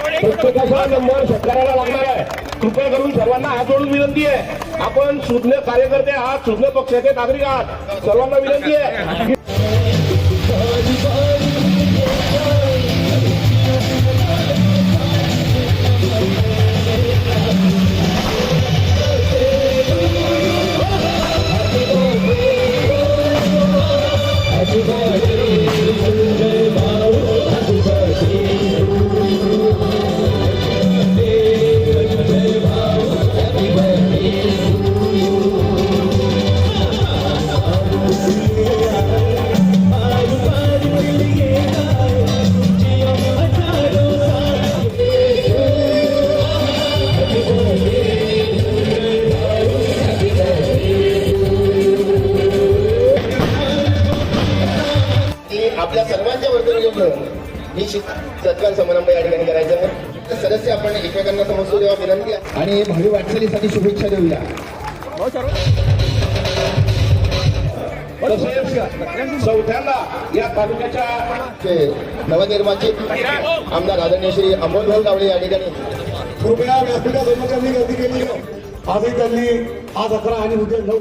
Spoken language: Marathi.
प्रत्येकाचा नंबर शेतकऱ्याला लागणार आहे. कृपया करून सर्वांना हात जोडून विनंती आहे. आपण सुज्ञ कार्यकर्ते आहात सुज्ञ पक्षाचे नागरिक आहात. सर्वांना विनंती आहे. आपल्या सर्वांच्या वर्तणुकी घेऊन निश्चित सत्कार समारंभ या ठिकाणी करायचा आहे. सदस्य आपण एकमेकांना समजतो तेव्हा विनंती. आणि भावी वाटचालीसाठी शुभेच्छा देऊया. चौथ्यांदा या तालुक्याच्या ते नवनिर्माचित आमदार आदरणीय श्री अमोलभाऊ गावडे या ठिकाणी कृपया व्यासपीठा कर्मचाऱ्यांनी गर्दी केली. आजही त्यांनी आज अकरा आणि उद्या नऊ.